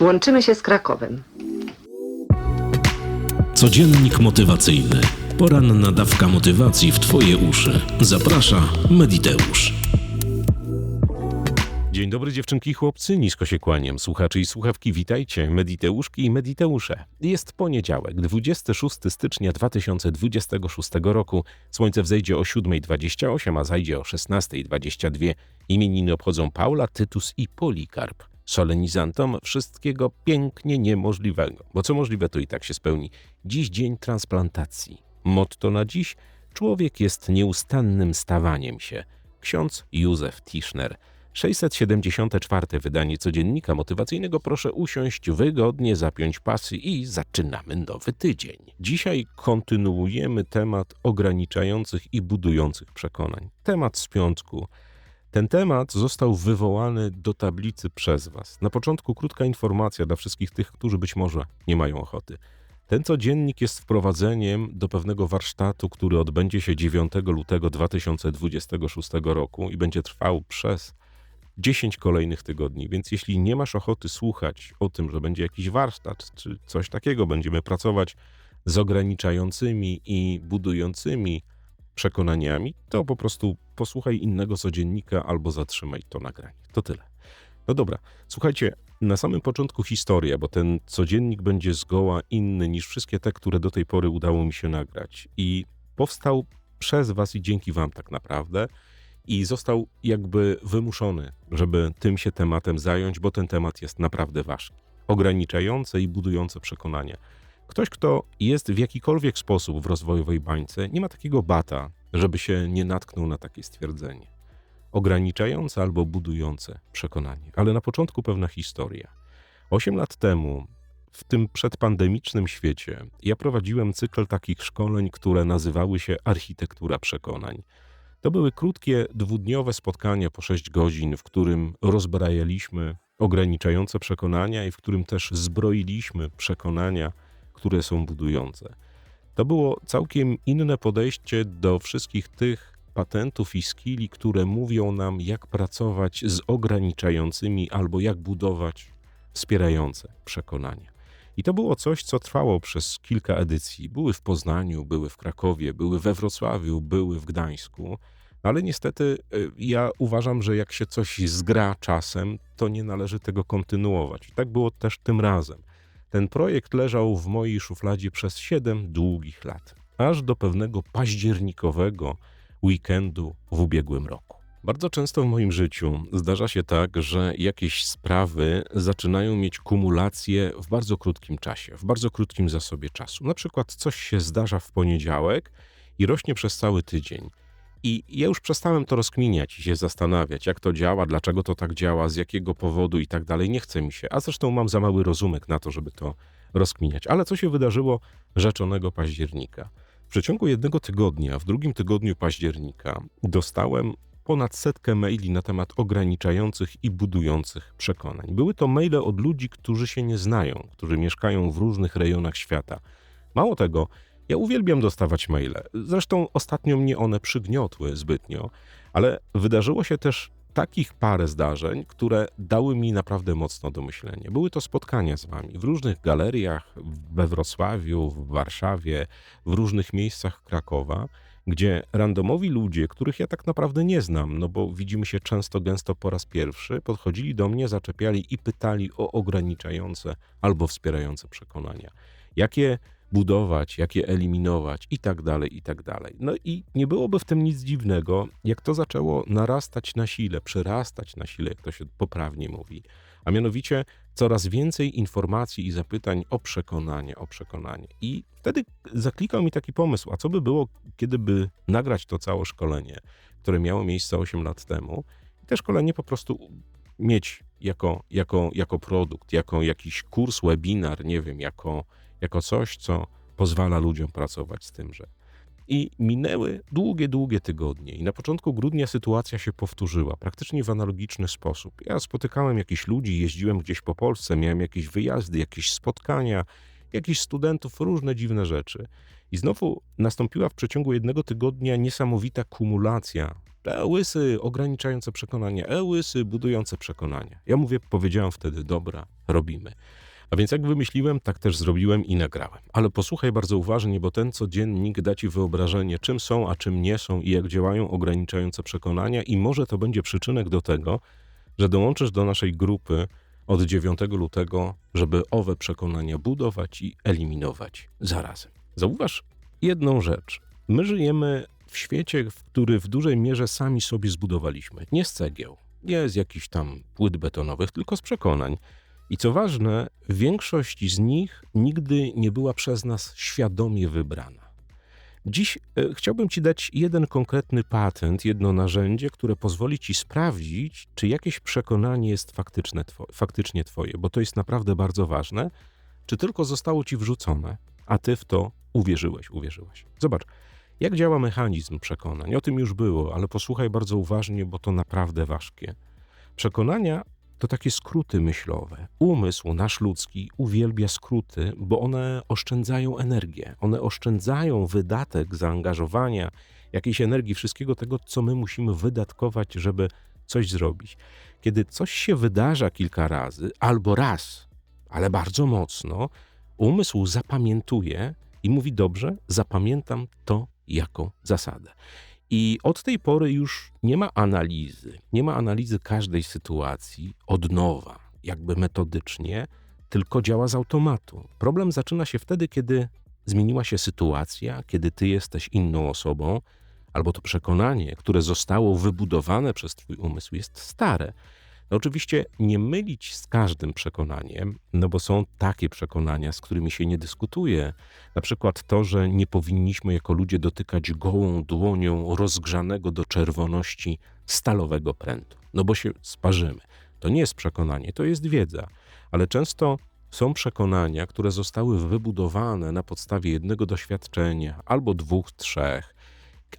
Łączymy się z Krakowem. Codziennik motywacyjny. Poranna dawka motywacji w Twoje uszy. Zaprasza Mediteusz. Dzień dobry dziewczynki i chłopcy, nisko się kłaniam. Słuchacze i słuchawki, witajcie, Mediteuszki i Mediteusze. Jest poniedziałek, 26 stycznia 2026 roku. Słońce wzejdzie o 7.28, a zajdzie o 16.22. Imieniny obchodzą Paula, Tytus i Polikarp. Solenizantom wszystkiego pięknie niemożliwego, bo co możliwe to i tak się spełni. Dziś dzień transplantacji. Motto na dziś: człowiek jest nieustannym stawaniem się. Ksiądz Józef Tischner. 674. wydanie codziennika motywacyjnego. Proszę usiąść wygodnie, zapiąć pasy i zaczynamy nowy tydzień. Dzisiaj kontynuujemy temat ograniczających i budujących przekonań. Temat z piątku. Ten temat został wywołany do tablicy przez Was. Na początku krótka informacja dla wszystkich tych, którzy być może nie mają ochoty. Ten codziennik jest wprowadzeniem do pewnego warsztatu, który odbędzie się 9 lutego 2026 roku i będzie trwał przez 10 kolejnych tygodni. Więc jeśli nie masz ochoty słuchać o tym, że będzie jakiś warsztat czy coś takiego, będziemy pracować z ograniczającymi i budującymi przekonaniami, to po prostu posłuchaj innego codziennika albo zatrzymaj to nagranie. To tyle. No dobra, słuchajcie, na samym początku historia, bo ten codziennik będzie zgoła inny niż wszystkie te, które do tej pory udało mi się nagrać. I powstał przez Was i dzięki Wam tak naprawdę. I został jakby wymuszony, żeby tym się tematem zająć, bo ten temat jest naprawdę ważki. Ograniczające i budujące przekonania. Ktoś, kto jest w jakikolwiek sposób w rozwojowej bańce, nie ma takiego bata, żeby się nie natknął na takie stwierdzenie. Ograniczające albo budujące przekonanie. Ale na początku pewna historia. Osiem lat temu, w tym przedpandemicznym świecie, ja prowadziłem cykl takich szkoleń, które nazywały się Architektura Przekonań. To były krótkie, dwudniowe spotkania po 6 godzin, w którym rozbrajaliśmy ograniczające przekonania i w którym też zbroiliśmy przekonania, które są budujące. To było całkiem inne podejście do wszystkich tych patentów i skilli, które mówią nam, jak pracować z ograniczającymi albo jak budować wspierające przekonania. I to było coś, co trwało przez kilka edycji. Były w Poznaniu, były w Krakowie, były we Wrocławiu, były w Gdańsku. Ale niestety y, ja uważam, że jak się coś zgra czasem, to nie należy tego kontynuować. I tak było też tym razem. Ten projekt leżał w mojej szufladzie przez 7 długich lat, aż do pewnego październikowego weekendu w ubiegłym roku. Bardzo często w moim życiu zdarza się tak, że jakieś sprawy zaczynają mieć kumulację w bardzo krótkim czasie, w bardzo krótkim zasobie czasu. Na przykład coś się zdarza w poniedziałek i rośnie przez cały tydzień. I ja już przestałem to rozkminiać i się zastanawiać, jak to działa, dlaczego to tak działa, z jakiego powodu i tak dalej. Nie chce mi się, a zresztą mam za mały rozumek na to, żeby to rozkminiać. Ale co się wydarzyło rzeczonego października? W przeciągu jednego tygodnia, w drugim tygodniu października, dostałem ponad setkę maili na temat ograniczających i budujących przekonań. Były to maile od ludzi, którzy się nie znają, którzy mieszkają w różnych rejonach świata. Mało tego, ja uwielbiam dostawać maile. Zresztą ostatnio mnie one przygniotły zbytnio, ale wydarzyło się też takich parę zdarzeń, które dały mi naprawdę mocno do myślenia. Były to spotkania z wami w różnych galeriach, we Wrocławiu, w Warszawie, w różnych miejscach Krakowa, gdzie randomowi ludzie, których ja tak naprawdę nie znam, no bo widzimy się często, gęsto po raz pierwszy, podchodzili do mnie, zaczepiali i pytali o ograniczające albo wspierające przekonania. Jakie budować, jak je eliminować i tak dalej, i tak dalej. No i nie byłoby w tym nic dziwnego, jak to zaczęło narastać na sile, przyrastać na sile, jak to się poprawnie mówi. A mianowicie coraz więcej informacji i zapytań o przekonanie, o przekonanie. I wtedy zaklikał mi taki pomysł, a co by było, kiedy by nagrać to całe szkolenie, które miało miejsce 8 lat temu, i te szkolenie po prostu mieć jako, jako, jako produkt, jako jakiś kurs, webinar, nie wiem, jako jako coś, co pozwala ludziom pracować z tymże. I minęły długie, długie tygodnie, i na początku grudnia sytuacja się powtórzyła, praktycznie w analogiczny sposób. Ja spotykałem jakichś ludzi, jeździłem gdzieś po Polsce, miałem jakieś wyjazdy, jakieś spotkania. jakichś studentów, różne dziwne rzeczy. I znowu nastąpiła w przeciągu jednego tygodnia niesamowita kumulacja. E-łysy ograniczające przekonania, e-łysy budujące przekonania. Ja mówię, powiedziałem wtedy, dobra, robimy. A więc jak wymyśliłem, tak też zrobiłem i nagrałem. Ale posłuchaj bardzo uważnie, bo ten codziennik da ci wyobrażenie, czym są, a czym nie są i jak działają ograniczające przekonania, i może to będzie przyczynek do tego, że dołączysz do naszej grupy od 9 lutego, żeby owe przekonania budować i eliminować zarazem. Zauważ jedną rzecz. My żyjemy w świecie, w który w dużej mierze sami sobie zbudowaliśmy. Nie z cegieł, nie z jakichś tam płyt betonowych, tylko z przekonań. I co ważne, większość z nich nigdy nie była przez nas świadomie wybrana. Dziś e, chciałbym Ci dać jeden konkretny patent, jedno narzędzie, które pozwoli Ci sprawdzić, czy jakieś przekonanie jest faktyczne faktycznie Twoje, bo to jest naprawdę bardzo ważne, czy tylko zostało Ci wrzucone, a Ty w to uwierzyłeś, uwierzyłeś. Zobacz, jak działa mechanizm przekonań. O tym już było, ale posłuchaj bardzo uważnie, bo to naprawdę ważkie. Przekonania to takie skróty myślowe. Umysł nasz ludzki uwielbia skróty, bo one oszczędzają energię. One oszczędzają wydatek zaangażowania, jakiejś energii, wszystkiego tego, co my musimy wydatkować, żeby coś zrobić. Kiedy coś się wydarza kilka razy, albo raz, ale bardzo mocno, umysł zapamiętuje i mówi: Dobrze, zapamiętam to jako zasadę. I od tej pory już nie ma analizy, nie ma analizy każdej sytuacji od nowa, jakby metodycznie, tylko działa z automatu. Problem zaczyna się wtedy, kiedy zmieniła się sytuacja, kiedy ty jesteś inną osobą, albo to przekonanie, które zostało wybudowane przez twój umysł, jest stare. No oczywiście nie mylić z każdym przekonaniem, no bo są takie przekonania, z którymi się nie dyskutuje. Na przykład to, że nie powinniśmy jako ludzie dotykać gołą dłonią rozgrzanego do czerwoności stalowego prętu, no bo się sparzymy. To nie jest przekonanie, to jest wiedza, ale często są przekonania, które zostały wybudowane na podstawie jednego doświadczenia albo dwóch, trzech,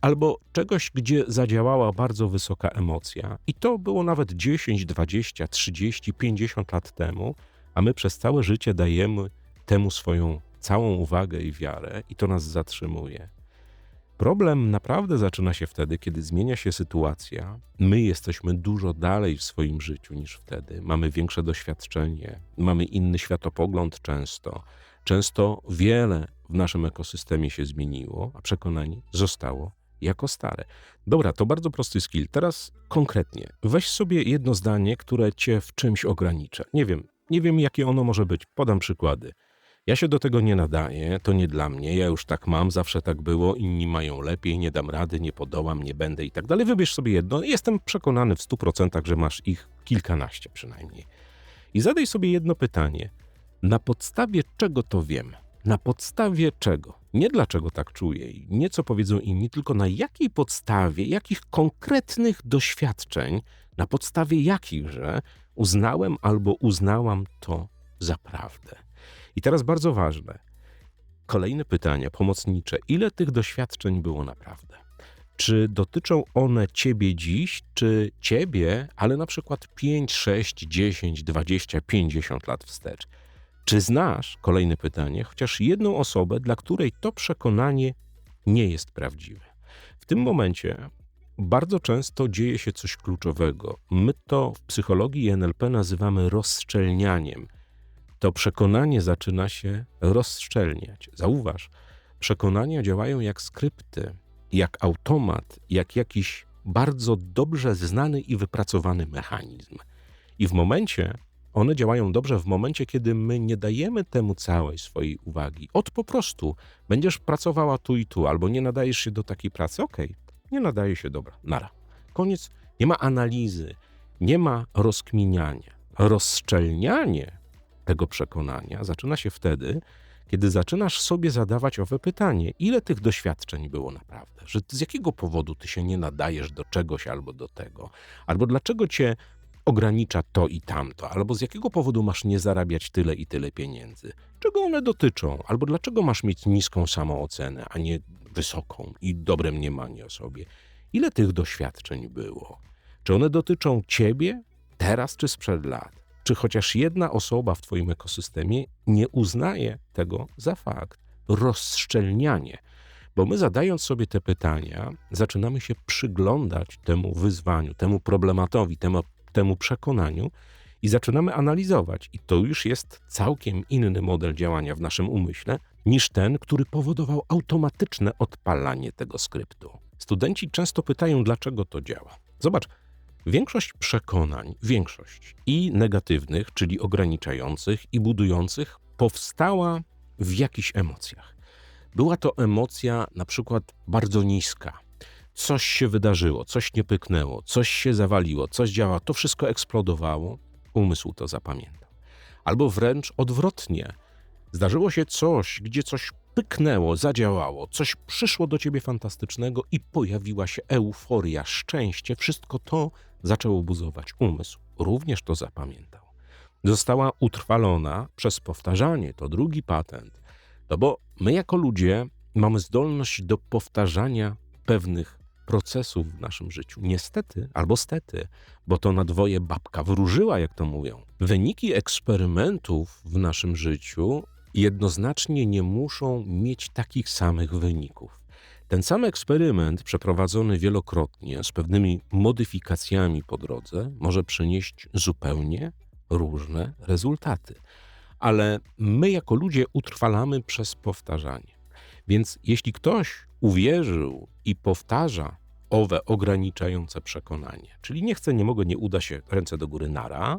albo czegoś, gdzie zadziałała bardzo wysoka emocja. I to było nawet 10, 20, 30, 50 lat temu, a my przez całe życie dajemy temu swoją całą uwagę i wiarę, i to nas zatrzymuje. Problem naprawdę zaczyna się wtedy, kiedy zmienia się sytuacja. My jesteśmy dużo dalej w swoim życiu niż wtedy. Mamy większe doświadczenie, mamy inny światopogląd często. Często wiele w naszym ekosystemie się zmieniło, a przekonanie zostało jako stare. Dobra, to bardzo prosty skill. Teraz konkretnie. Weź sobie jedno zdanie, które cię w czymś ogranicza. Nie wiem, nie wiem jakie ono może być. Podam przykłady. Ja się do tego nie nadaję, to nie dla mnie, ja już tak mam, zawsze tak było, inni mają lepiej, nie dam rady, nie podołam, nie będę i tak dalej. Wybierz sobie jedno. Jestem przekonany w 100%, że masz ich kilkanaście przynajmniej. I zadaj sobie jedno pytanie. Na podstawie czego to wiem? Na podstawie czego? Nie dlaczego tak czuję i nie co powiedzą inni, tylko na jakiej podstawie, jakich konkretnych doświadczeń, na podstawie jakichże uznałem albo uznałam to za prawdę. I teraz bardzo ważne. Kolejne pytanie, pomocnicze. Ile tych doświadczeń było naprawdę? Czy dotyczą one ciebie dziś, czy ciebie, ale na przykład 5, 6, 10, 20, 50 lat wstecz? Czy znasz, kolejne pytanie, chociaż jedną osobę, dla której to przekonanie nie jest prawdziwe? W tym momencie bardzo często dzieje się coś kluczowego. My to w psychologii NLP nazywamy rozszczelnianiem. To przekonanie zaczyna się rozszczelniać. Zauważ, przekonania działają jak skrypty, jak automat, jak jakiś bardzo dobrze znany i wypracowany mechanizm. I w momencie, one działają dobrze w momencie, kiedy my nie dajemy temu całej swojej uwagi. Od po prostu będziesz pracowała tu i tu, albo nie nadajesz się do takiej pracy. Okej, okay, nie nadaje się, dobra, nara. Koniec. Nie ma analizy, nie ma rozkminiania. Rozszczelnianie tego przekonania zaczyna się wtedy, kiedy zaczynasz sobie zadawać owe pytanie, ile tych doświadczeń było naprawdę, że z jakiego powodu ty się nie nadajesz do czegoś albo do tego, albo dlaczego cię ogranicza to i tamto, albo z jakiego powodu masz nie zarabiać tyle i tyle pieniędzy, czego one dotyczą, albo dlaczego masz mieć niską samoocenę, a nie wysoką i dobre mniemanie o sobie. Ile tych doświadczeń było? Czy one dotyczą ciebie teraz czy sprzed lat? czy chociaż jedna osoba w Twoim ekosystemie nie uznaje tego za fakt. Rozszczelnianie. Bo my zadając sobie te pytania, zaczynamy się przyglądać temu wyzwaniu, temu problematowi, temu, temu przekonaniu i zaczynamy analizować. I to już jest całkiem inny model działania w naszym umyśle niż ten, który powodował automatyczne odpalanie tego skryptu. Studenci często pytają, dlaczego to działa. Zobacz, większość przekonań, większość i negatywnych, czyli ograniczających, i budujących, powstała w jakichś emocjach. Była to emocja na przykład bardzo niska. Coś się wydarzyło, coś nie pyknęło, coś się zawaliło, coś działa, to wszystko eksplodowało, umysł to zapamiętał. Albo wręcz odwrotnie. Zdarzyło się coś, gdzie coś pyknęło, zadziałało, coś przyszło do ciebie fantastycznego i pojawiła się euforia, szczęście, wszystko to zaczęło buzować umysł. Również to zapamiętał. Została utrwalona przez powtarzanie, to drugi patent. No bo my jako ludzie mamy zdolność do powtarzania pewnych procesów w naszym życiu. Niestety albo stety, bo to na dwoje babka wróżyła, jak to mówią. Wyniki eksperymentów w naszym życiu jednoznacznie nie muszą mieć takich samych wyników. Ten sam eksperyment, przeprowadzony wielokrotnie z pewnymi modyfikacjami po drodze, może przynieść zupełnie różne rezultaty. Ale my, jako ludzie, utrwalamy przez powtarzanie. Więc jeśli ktoś uwierzył i powtarza owe ograniczające przekonanie, czyli nie chcę, nie mogę, nie uda się, ręce do góry nara,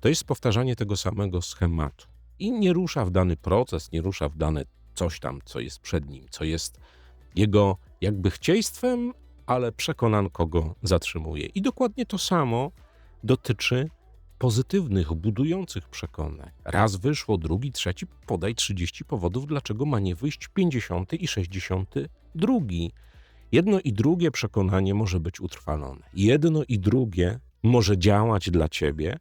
to jest powtarzanie tego samego schematu. I nie rusza w dany proces, nie rusza w dane coś tam, co jest przed nim, co jest jego jakby chcieństwem, ale przekonanko go zatrzymuje. I dokładnie to samo dotyczy pozytywnych, budujących przekonań. Raz wyszło, drugi, trzeci, podaj 30 powodów, dlaczego ma nie wyjść 50 i 62. Jedno i drugie przekonanie może być utrwalone. Jedno i drugie może działać dla ciebie,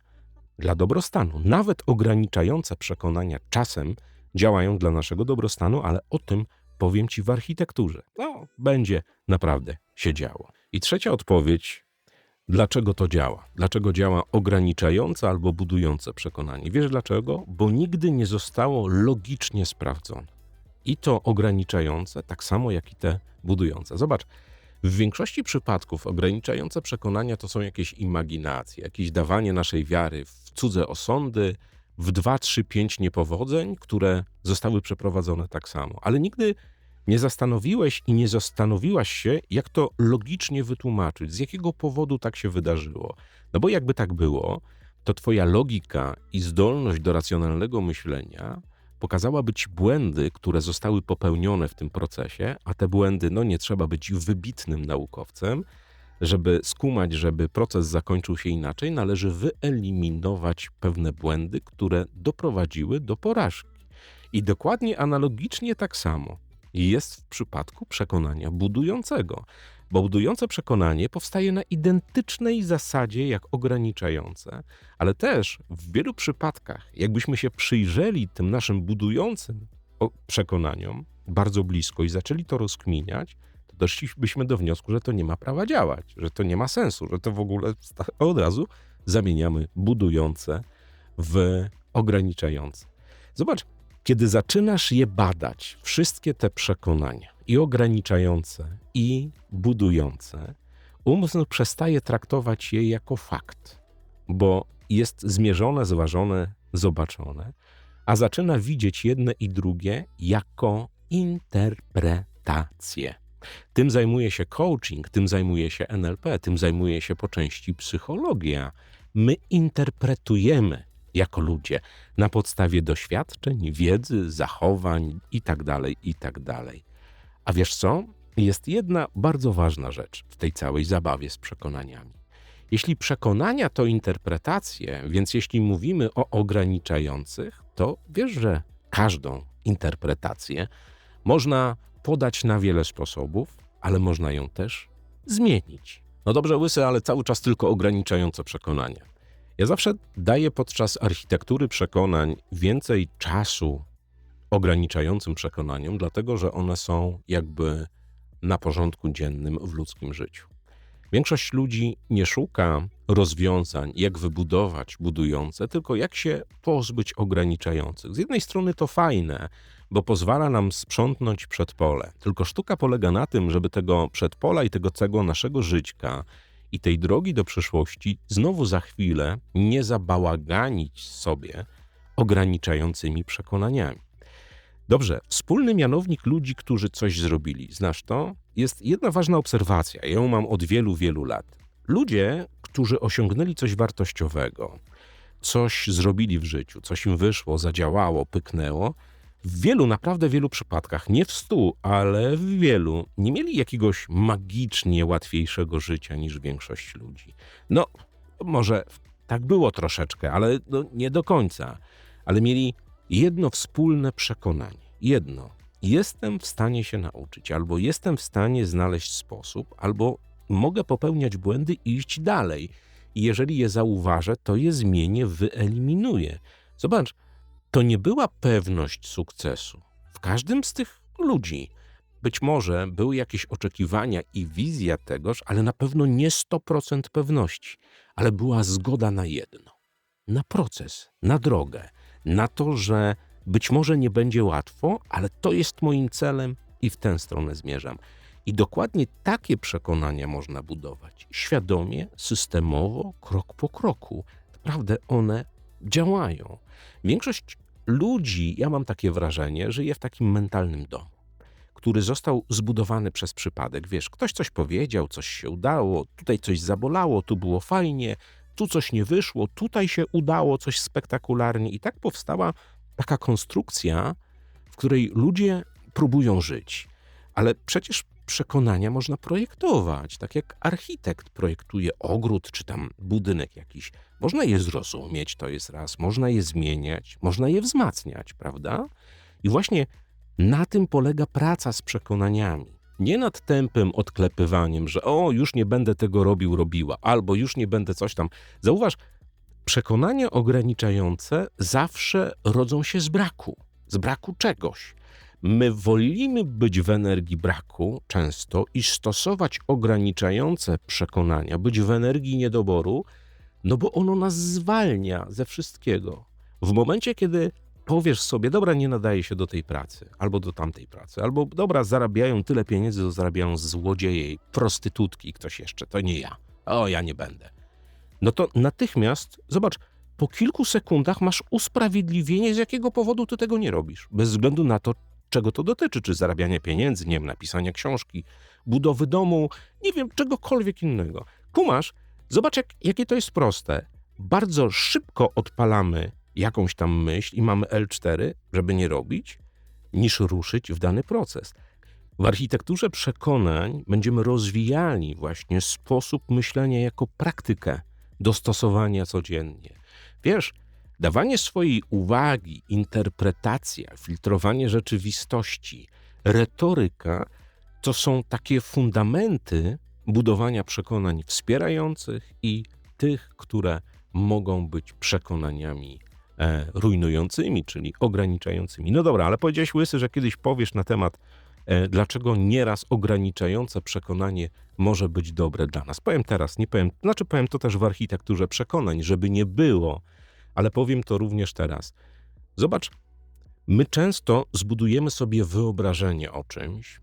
dla dobrostanu. Nawet ograniczające przekonania czasem działają dla naszego dobrostanu, ale o tym powiem ci w architekturze. No, będzie naprawdę się działo. I trzecia odpowiedź Dlaczego to działa? Dlaczego działa ograniczające albo budujące przekonanie? Wiesz dlaczego? Bo nigdy nie zostało logicznie sprawdzone. I to ograniczające, tak samo jak i te budujące. Zobacz, w większości przypadków ograniczające przekonania to są jakieś imaginacje, jakieś dawanie naszej wiary w cudze osądy, w dwa, trzy, pięć niepowodzeń, które zostały przeprowadzone tak samo. Ale nigdy nie zastanowiłeś i nie zastanowiłaś się, jak to logicznie wytłumaczyć, z jakiego powodu tak się wydarzyło. No bo jakby tak było, to twoja logika i zdolność do racjonalnego myślenia pokazałaby ci błędy, które zostały popełnione w tym procesie, a te błędy, no nie trzeba być wybitnym naukowcem, żeby skumać, żeby proces zakończył się inaczej, należy wyeliminować pewne błędy, które doprowadziły do porażki. I dokładnie analogicznie tak samo jest w przypadku przekonania budującego, bo budujące przekonanie powstaje na identycznej zasadzie jak ograniczające, ale też w wielu przypadkach, jakbyśmy się przyjrzeli tym naszym budującym przekonaniom bardzo blisko i zaczęli to rozkminiać, to doszlibyśmy do wniosku, że to nie ma prawa działać, że to nie ma sensu, że to w ogóle od razu zamieniamy budujące w ograniczające. Zobacz, kiedy zaczynasz je badać, wszystkie te przekonania, i ograniczające, i budujące, umysł przestaje traktować je jako fakt, bo jest zmierzone, zważone, zobaczone, a zaczyna widzieć jedne i drugie jako interpretacje. Tym zajmuje się coaching, tym zajmuje się NLP, tym zajmuje się po części psychologia. My interpretujemy jako ludzie na podstawie doświadczeń, wiedzy, zachowań itd., tak itd. A wiesz co? Jest jedna bardzo ważna rzecz w tej całej zabawie z przekonaniami. Jeśli przekonania to interpretacje, więc jeśli mówimy o ograniczających, to wiesz, że każdą interpretację można podać na wiele sposobów, ale można ją też zmienić. No dobrze, łysy, ale cały czas tylko ograniczające przekonania. Ja zawsze daję podczas architektury przekonań więcej czasu ograniczającym przekonaniom, dlatego że one są jakby na porządku dziennym w ludzkim życiu. Większość ludzi nie szuka rozwiązań, jak wybudować budujące, tylko jak się pozbyć ograniczających. Z jednej strony to fajne, bo pozwala nam sprzątnąć przedpole. Tylko sztuka polega na tym, żeby tego przedpola i tego całego naszego żyćka i tej drogi do przyszłości znowu za chwilę nie zabałaganić sobie ograniczającymi przekonaniami. Dobrze, wspólny mianownik ludzi, którzy coś zrobili, znasz to? Jest jedna ważna obserwacja, ja ją mam od wielu, wielu lat. Ludzie, którzy osiągnęli coś wartościowego, coś zrobili w życiu, coś im wyszło, zadziałało, pyknęło, w wielu, naprawdę wielu przypadkach, nie w stu, ale w wielu, nie mieli jakiegoś magicznie łatwiejszego życia niż większość ludzi. No, może tak było troszeczkę, ale no, nie do końca. Ale mieli jedno wspólne przekonanie. Jedno. Jestem w stanie się nauczyć, albo jestem w stanie znaleźć sposób, albo mogę popełniać błędy i iść dalej. I jeżeli je zauważę, to je zmienię, wyeliminuję. Zobacz, to nie była pewność sukcesu. W każdym z tych ludzi być może były jakieś oczekiwania i wizja tegoż, ale na pewno nie 100% pewności, ale była zgoda na jedno: na proces, na drogę, na to, że być może nie będzie łatwo, ale to jest moim celem i w tę stronę zmierzam. I dokładnie takie przekonania można budować świadomie, systemowo, krok po kroku. Naprawdę one działają. Większość ludzi, ja mam takie wrażenie, żyje w takim mentalnym domu, który został zbudowany przez przypadek. Wiesz, ktoś coś powiedział, coś się udało, tutaj coś zabolało, tu było fajnie, tu coś nie wyszło, tutaj się udało coś spektakularnie. I tak powstała taka konstrukcja, w której ludzie próbują żyć. Ale przecież przekonania można projektować, tak jak architekt projektuje ogród czy tam budynek jakiś. Można je zrozumieć, to jest raz, można je zmieniać, można je wzmacniać, prawda? I właśnie na tym polega praca z przekonaniami. Nie nad tępym odklepywaniem, że o, już nie będę tego robił, robiła, albo już nie będę coś tam. Zauważ, przekonania ograniczające zawsze rodzą się z braku, z braku czegoś. My wolimy być w energii braku często i stosować ograniczające przekonania, być w energii niedoboru, no bo ono nas zwalnia ze wszystkiego. W momencie, kiedy powiesz sobie, dobra, nie nadaje się do tej pracy, albo do tamtej pracy, albo dobra, zarabiają tyle pieniędzy, to zarabiają złodzieje, prostytutki, ktoś jeszcze, to nie ja. O, ja nie będę. No to natychmiast, zobacz, po kilku sekundach masz usprawiedliwienie, z jakiego powodu ty tego nie robisz. Bez względu na to, czego to dotyczy, czy zarabiania pieniędzy, nie wiem, napisania książki, budowy domu, nie wiem, czegokolwiek innego. Kumasz, zobacz, jak, jakie to jest proste. Bardzo szybko odpalamy jakąś tam myśl i mamy L4, żeby nie robić, niż ruszyć w dany proces. W architekturze przekonań będziemy rozwijali właśnie sposób myślenia jako praktykę do stosowania codziennie. Wiesz, dawanie swojej uwagi, interpretacja, filtrowanie rzeczywistości, retoryka to są takie fundamenty budowania przekonań wspierających i tych, które mogą być przekonaniami rujnującymi, czyli ograniczającymi. No dobra, ale powiedziałeś Łysy, że kiedyś powiesz na temat, e, dlaczego nieraz ograniczające przekonanie może być dobre dla nas. Powiem teraz, nie powiem, znaczy powiem to też w architekturze przekonań, żeby nie było, ale powiem to również teraz. Zobacz, my często zbudujemy sobie wyobrażenie o czymś,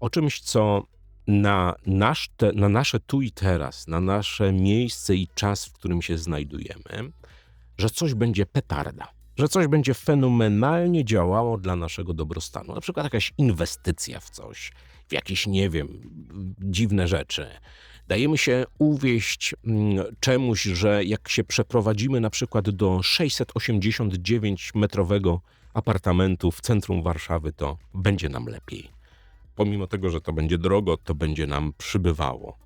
o czymś, co na, nasz na nasze tu i teraz, na nasze miejsce i czas, w którym się znajdujemy, że coś będzie petarda, że coś będzie fenomenalnie działało dla naszego dobrostanu. Na przykład jakaś inwestycja w coś, w jakieś, nie wiem, dziwne rzeczy. Dajemy się uwieść mm, czemuś, że jak się przeprowadzimy na przykład do 689-metrowego apartamentu w centrum Warszawy, to będzie nam lepiej. Pomimo tego, że to będzie drogo, to będzie nam przybywało.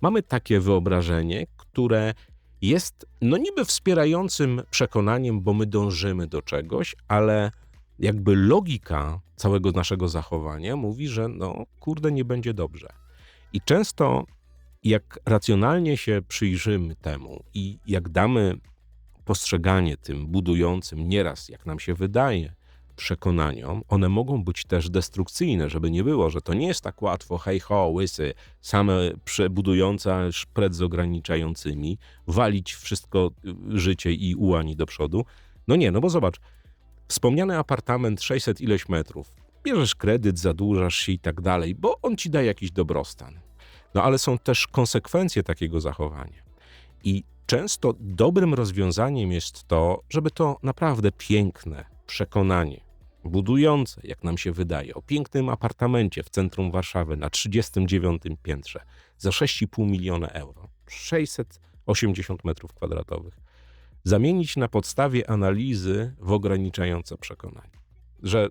Mamy takie wyobrażenie, które jest no niby wspierającym przekonaniem, bo my dążymy do czegoś, ale jakby logika całego naszego zachowania mówi, że no kurde, nie będzie dobrze. I często jak racjonalnie się przyjrzymy temu i jak damy postrzeganie tym budującym nieraz, jak nam się wydaje, przekonaniom, one mogą być też destrukcyjne, żeby nie było, że to nie jest tak łatwo, hej ho, łysy, same przebudujące szpret z ograniczającymi, walić wszystko y, życie i ułani do przodu. No nie, no bo zobacz, wspomniany apartament 600 ileś metrów, bierzesz kredyt, zadłużasz się i tak dalej, bo on ci daje jakiś dobrostan. No ale są też konsekwencje takiego zachowania. I często dobrym rozwiązaniem jest to, żeby to naprawdę piękne przekonanie, budujące, jak nam się wydaje, o pięknym apartamencie w centrum Warszawy na 39 piętrze za 6,5 miliona euro, 680 metrów kwadratowych, zamienić na podstawie analizy w ograniczające przekonanie, że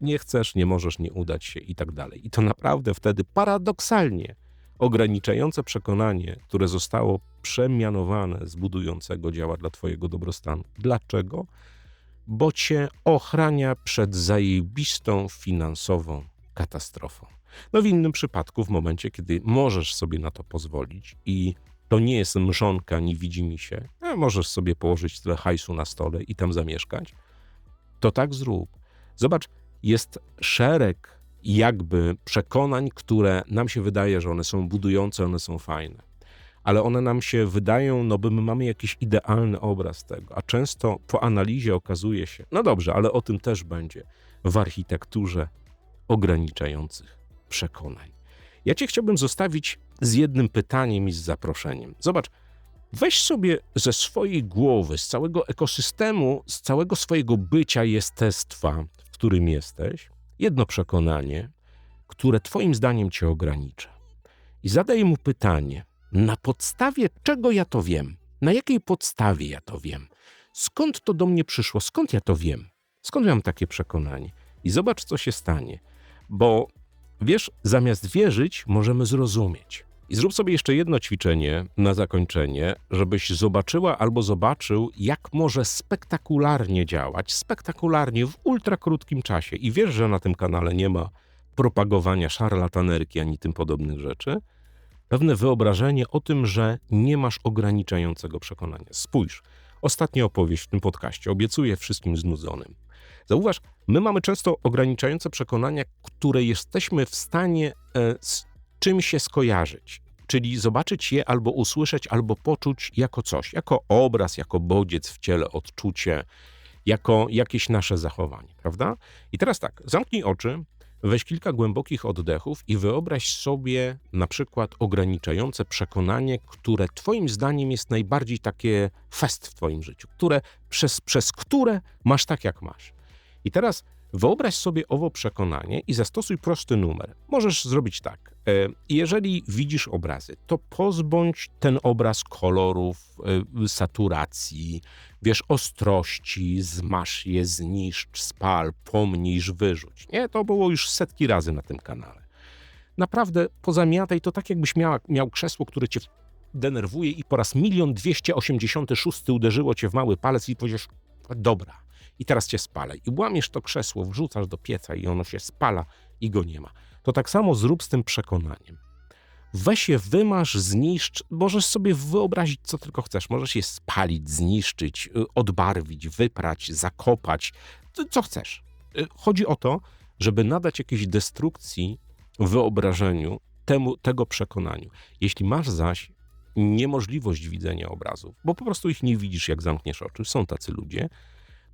nie chcesz, nie możesz, nie udać się i tak dalej. I to naprawdę wtedy paradoksalnie ograniczające przekonanie, które zostało przemianowane z budującego działa dla Twojego dobrostanu. Dlaczego? Bo Cię ochrania przed zajebistą finansową katastrofą. No w innym przypadku, w momencie, kiedy możesz sobie na to pozwolić i to nie jest mrzonka, nie widzi mi się, a możesz sobie położyć tyle hajsu na stole i tam zamieszkać, to tak zrób. Zobacz, jest szereg jakby przekonań, które nam się wydaje, że one są budujące, one są fajne. Ale one nam się wydają, no by my mamy jakiś idealny obraz tego, a często po analizie okazuje się, no dobrze, ale o tym też będzie w architekturze ograniczających przekonań. Ja cię chciałbym zostawić z jednym pytaniem i z zaproszeniem. Zobacz, weź sobie ze swojej głowy, z całego ekosystemu, z całego swojego bycia, jestestwa, w którym jesteś, jedno przekonanie, które Twoim zdaniem Cię ogranicza. I zadaj mu pytanie: na podstawie czego ja to wiem? Na jakiej podstawie ja to wiem? Skąd to do mnie przyszło? Skąd ja to wiem? Skąd mam takie przekonanie? I zobacz, co się stanie. Bo wiesz, zamiast wierzyć, możemy zrozumieć. I zrób sobie jeszcze jedno ćwiczenie na zakończenie, żebyś zobaczyła albo zobaczył, jak może spektakularnie działać, spektakularnie w ultra krótkim czasie. I wiesz, że na tym kanale nie ma propagowania szarlatanerki ani tym podobnych rzeczy. Pewne wyobrażenie o tym, że nie masz ograniczającego przekonania. Spójrz, ostatnia opowieść w tym podcaście, obiecuję wszystkim znudzonym. Zauważ, my mamy często ograniczające przekonania, które jesteśmy w stanie e, z czym się skojarzyć. Czyli zobaczyć je albo usłyszeć, albo poczuć jako coś, jako obraz, jako bodziec w ciele, odczucie, jako jakieś nasze zachowanie, prawda? I teraz tak, zamknij oczy, weź kilka głębokich oddechów i wyobraź sobie na przykład ograniczające przekonanie, które Twoim zdaniem jest najbardziej takie fest w Twoim życiu, które, przez, przez które masz tak, jak masz. I teraz Wyobraź sobie owo przekonanie i zastosuj prosty numer. Możesz zrobić tak. e, Jeżeli widzisz obrazy, to pozbądź ten obraz kolorów, e, saturacji, wiesz, ostrości, zmasz je, zniszcz, spal, pomniejsz, wyrzuć. Nie, to było już setki razy na tym kanale. Naprawdę pozamiataj to tak, jakbyś miała, miał krzesło, które cię denerwuje i po raz milion dwieście osiemdziesiąty szósty uderzyło cię w mały palec i powiedziesz, dobra, i teraz cię spalę. I łamiesz to krzesło, wrzucasz do pieca i ono się spala i go nie ma. To tak samo zrób z tym przekonaniem. Weź je, wymasz, zniszcz. Możesz sobie wyobrazić, co tylko chcesz. Możesz je spalić, zniszczyć, y, odbarwić, wyprać, zakopać, co chcesz. Y, Chodzi o to, żeby nadać jakiejś destrukcji wyobrażeniu temu, tego przekonaniu. Jeśli masz zaś niemożliwość widzenia obrazów, bo po prostu ich nie widzisz, jak zamkniesz oczy, są tacy ludzie,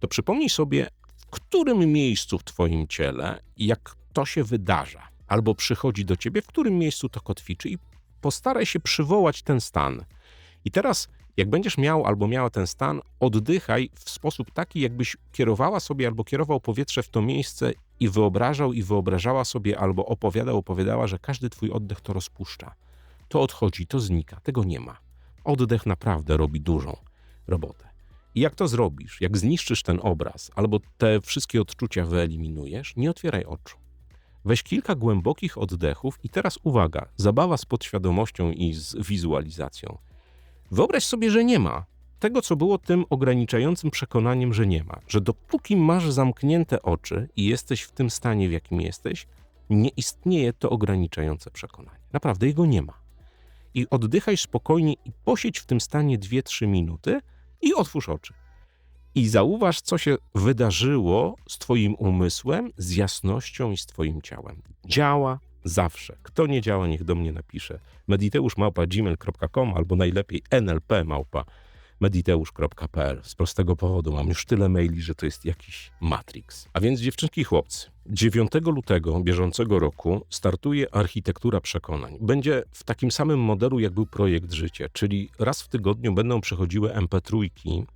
to przypomnij sobie, w którym miejscu w Twoim ciele, jak to się wydarza, albo przychodzi do Ciebie, w którym miejscu to kotwiczy, i postaraj się przywołać ten stan. I teraz, jak będziesz miał albo miała ten stan, oddychaj w sposób taki, jakbyś kierowała sobie albo kierował powietrze w to miejsce i wyobrażał i wyobrażała sobie, albo opowiadał, opowiadała, że każdy Twój oddech to rozpuszcza. To odchodzi, to znika, tego nie ma. Oddech naprawdę robi dużą robotę. I jak to zrobisz, jak zniszczysz ten obraz, albo te wszystkie odczucia wyeliminujesz, nie otwieraj oczu. Weź kilka głębokich oddechów i teraz uwaga, zabawa z podświadomością i z wizualizacją. Wyobraź sobie, że nie ma tego, co było tym ograniczającym przekonaniem, że nie ma. Że dopóki masz zamknięte oczy i jesteś w tym stanie, w jakim jesteś, nie istnieje to ograniczające przekonanie. Naprawdę jego nie ma. I oddychaj spokojnie i posiedź w tym stanie 2-3 minuty – i otwórz oczy. i zauważ, co się wydarzyło z Twoim umysłem, z jasnością i z Twoim ciałem. Działa zawsze. Kto nie działa, niech do mnie napisze. mediteusz.gmail.com albo najlepiej nlp małpa mediteusz.pl. Z prostego powodu mam już tyle maili, że to jest jakiś matrix. A więc dziewczynki i chłopcy, 9 lutego bieżącego roku startuje architektura przekonań. Będzie w takim samym modelu, jak był projekt Życie, czyli raz w tygodniu będą przechodziły MP3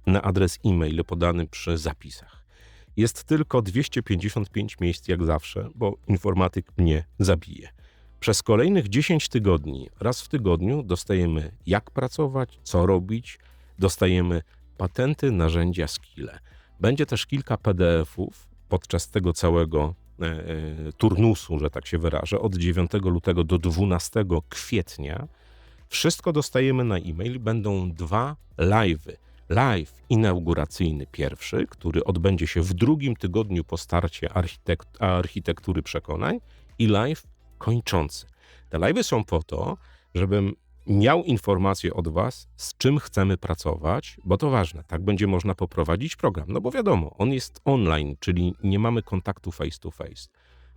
na adres e-mail podany przy zapisach. Jest tylko 255 miejsc jak zawsze, bo informatyk mnie zabije. Przez kolejnych 10 tygodni, raz w tygodniu dostajemy jak pracować, co robić, dostajemy patenty, narzędzia, skille. Będzie też kilka PDF-ów podczas tego całego e, e, turnusu, że tak się wyrażę, od 9 lutego do 12 kwietnia. Wszystko dostajemy na e-mail. Będą dwa live'y. Live inauguracyjny pierwszy, który odbędzie się w drugim tygodniu po starcie architekt, architektury przekonań i live kończący. Te live'y są po to, żebym miał informację od Was, z czym chcemy pracować, bo to ważne. Tak będzie można poprowadzić program. No bo wiadomo, on jest online, czyli nie mamy kontaktu face to face.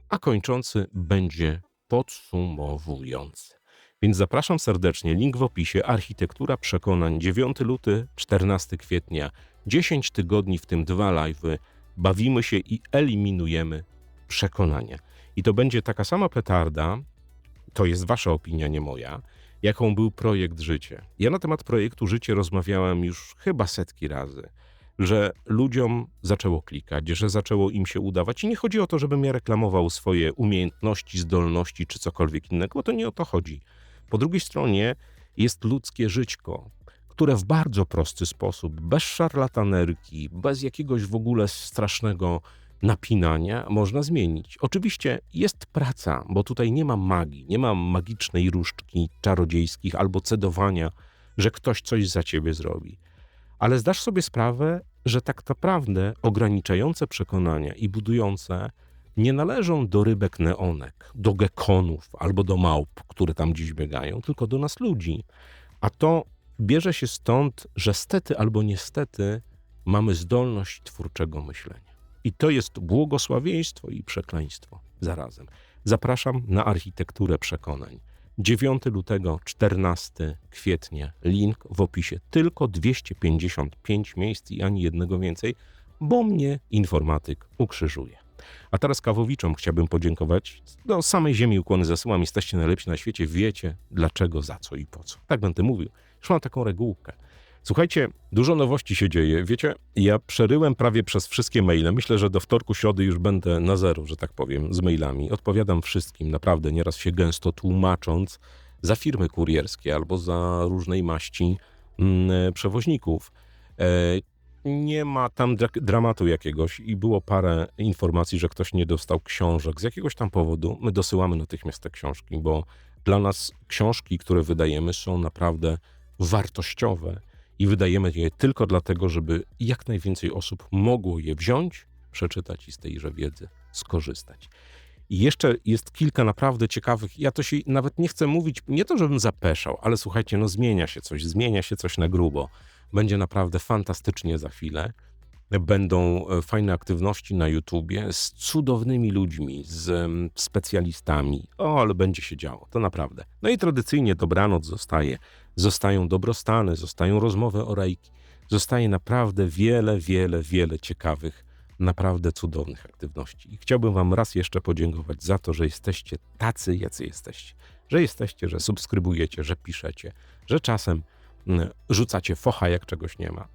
A kończący będzie podsumowujący. Więc zapraszam serdecznie. Link w opisie. Architektura przekonań 9 luty, 14 kwietnia. 10 tygodni, w tym dwa live'y. Bawimy się i eliminujemy przekonania. I to będzie taka sama petarda, to jest wasza opinia, nie moja, jaką był projekt Życie. Ja na temat projektu Życie rozmawiałem już chyba setki razy, że ludziom zaczęło klikać, że zaczęło im się udawać. I nie chodzi o to, żebym ja reklamował swoje umiejętności, zdolności czy cokolwiek innego, bo to nie o to chodzi. Po drugiej stronie jest ludzkie żyćko, które w bardzo prosty sposób, bez szarlatanerki, bez jakiegoś w ogóle strasznego napinania można zmienić. Oczywiście jest praca, bo tutaj nie ma magii, nie ma magicznej różdżki czarodziejskich albo cedowania, że ktoś coś za ciebie zrobi. Ale zdasz sobie sprawę, że tak naprawdę ograniczające przekonania i budujące nie należą do rybek neonek, do gekonów albo do małp, które tam dziś biegają, tylko do nas ludzi. A to bierze się stąd, że stety albo niestety mamy zdolność twórczego myślenia. I to jest błogosławieństwo i przekleństwo zarazem. Zapraszam na architekturę przekonań. 9 lutego, 14 kwietnia, link w opisie. Tylko 255 miejsc i ani jednego więcej, bo mnie informatyk ukrzyżuje. A teraz kawowiczom chciałbym podziękować. Do samej ziemi ukłony zasyłam. Jesteście najlepsi na świecie. Wiecie dlaczego, za co i po co. Tak będę mówił. Już mam taką regułkę. Słuchajcie, dużo nowości się dzieje. Wiecie, ja przeryłem prawie przez wszystkie maile. Myślę, że do wtorku, środy już będę na zero, że tak powiem, z mailami. Odpowiadam wszystkim, naprawdę, nieraz się gęsto tłumacząc za firmy kurierskie albo za różnej maści mm, przewoźników. E, nie ma tam dra- dramatu jakiegoś i było parę informacji, że ktoś nie dostał książek z jakiegoś tam powodu. My dosyłamy natychmiast te książki, bo dla nas książki, które wydajemy, są naprawdę wartościowe i wydajemy je tylko dlatego, żeby jak najwięcej osób mogło je wziąć, przeczytać i z tejże wiedzy skorzystać. I jeszcze jest kilka naprawdę ciekawych, ja to się nawet nie chcę mówić, nie to żebym zapeszał, ale słuchajcie, no zmienia się coś, zmienia się coś na grubo. Będzie naprawdę fantastycznie za chwilę. Będą e, fajne aktywności na YouTubie z cudownymi ludźmi, z specjalistami. O, ale będzie się działo, to naprawdę. No i tradycyjnie dobranoc zostaje. Zostają dobrostany, zostają rozmowy o rejki. Zostaje naprawdę wiele, wiele, wiele ciekawych, naprawdę cudownych aktywności. I chciałbym Wam raz jeszcze podziękować za to, że jesteście tacy, jacy jesteście. Że jesteście, że subskrybujecie, że piszecie, że czasem mm, rzucacie focha, jak czegoś nie ma.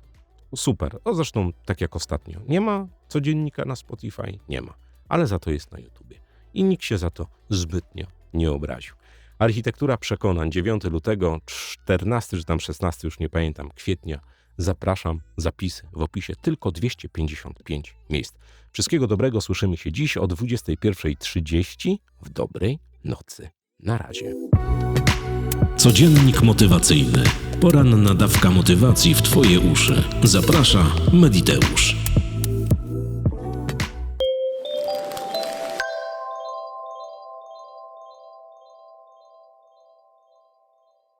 Super. O zresztą tak jak ostatnio. Nie ma codziennika na Spotify? Nie ma. Ale za to jest na YouTubie. I nikt się za to zbytnio nie obraził. Architektura przekonań 9 lutego, 14 czy tam 16, już nie pamiętam, kwietnia. Zapraszam, zapisy w opisie, tylko 255 miejsc. Wszystkiego dobrego, słyszymy się dziś o 21.30 w dobrej nocy. Na razie. Codziennik motywacyjny. Poranna dawka motywacji w Twoje uszy. Zaprasza Mediteusz.